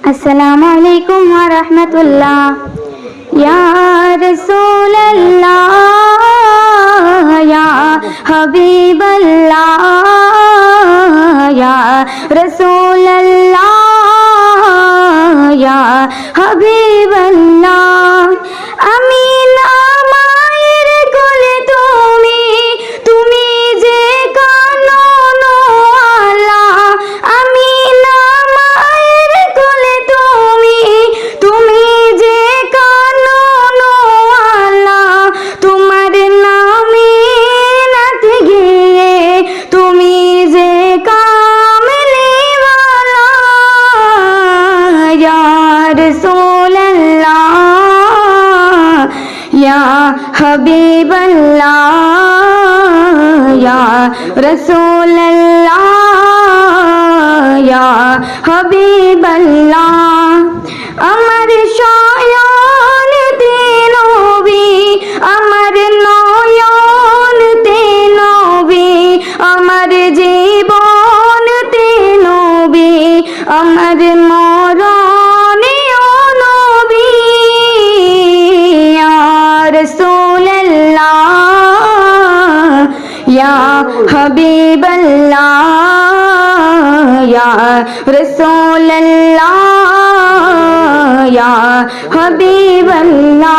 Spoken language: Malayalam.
السلام عليكم ورحمة الله. يا رسول الله يا حبيب الله يا رسول الله. রাসূলুল্লাহ ইয়া হাবিবাল্লাহ ইয়া রাসূলুল্লাহ ইয়া হাবিবাল্লাহ আমার শয়ন নবী আমার ഹബീബല്ലാ യാ റസൂലല്ലാ യാ ഹബീബല്ലാ